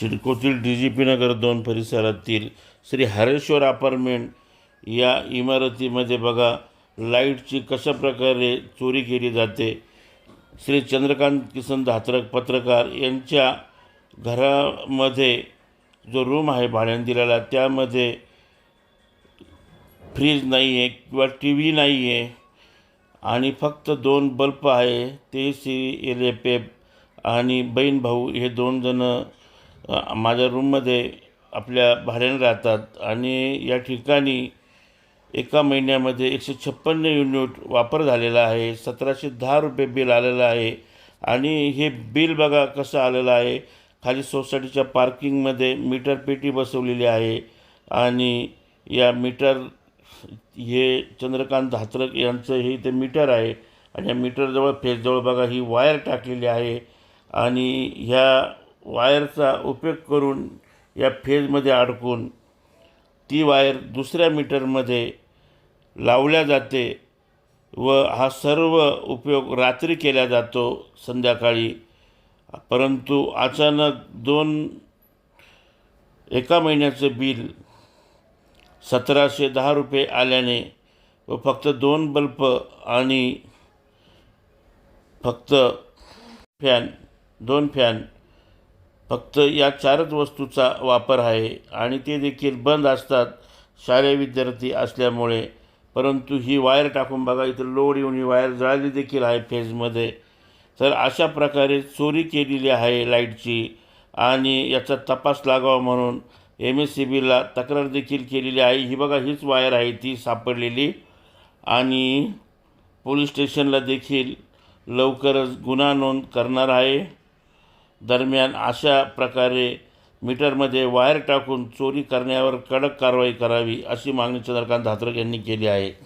सिडकोतील D G P नगर दोन परिसरातील Shri Hareshwar apartment या इमारतीमध्ये बघा लाईटची कशा प्रकारे चोरी केली जाते. श्री चंद्रकांत किसन धात्रक पत्रकार यांच्या घरामध्ये जो रूम आहे भाड्याने दिलेला त्यामध्ये फ्रीज नाही आहे किंवा टी व्ही नाही आहे आणि फक्त दोन बल्ब आहे ते सी एल एफ एफ आणि बहीण भाऊ हे दोन जणं माझ्या रूममध्ये आपल्या भाड्याने राहतात आणि या ठिकाणी एका महिन्यामध्ये एकशे छप्पन्न युनिट वापर झालेला आहे सतराशे दहा रुपये बिल आलेलं आहे आणि हे बिल बघा कसं आलेलं आहे. खाली सोसायटीच्या पार्किंगमध्ये मीटर पेटी बसवलेली आहे आणि या मीटर हे चंद्रकांत धात्रक यांचं हे इथे मीटर आहे आणि या मीटरजवळ फेसजवळ बघा ही वायर टाकलेली आहे आणि ह्या वायरचा उपयोग करून या फेजमध्ये अडकून ती वायर दुसऱ्या मीटरमध्ये लावल्या जाते व हा सर्व उपयोग रात्री केला जातो संध्याकाळी. परंतु अचानक दोन एका महिन्याचं बिल सतराशे दहा रुपये आल्याने व फक्त दोन बल्ब आणि फक्त फॅन दोन फॅन फक्त या चारच वस्तूचा वापर आहे आणि ते देखील बंद असतात शालेय विद्यार्थी असल्यामुळे. परंतु ही वायर टाकून बघा इथं लोड येऊन ही वायर जळाली देखील आहे फेजमध्ये. तर अशा प्रकारे चोरी केलेली आहे लाईटची आणि याचा तपास लागावा म्हणून एम एस सी बीला तक्रार देखील केलेली आहे. ही बघा हीच वायर आहे ती सापडलेली. आणि पोलीस स्टेशनला देखील लवकरच गुन्हा नोंद करणार आहे. दरम्यान अशा प्रकारे मीटरमध्ये वायर टाकून चोरी करण्यावर कडक कारवाई करावी अशी मागणी चंद्रकांत धात्रक यांनी केली आहे.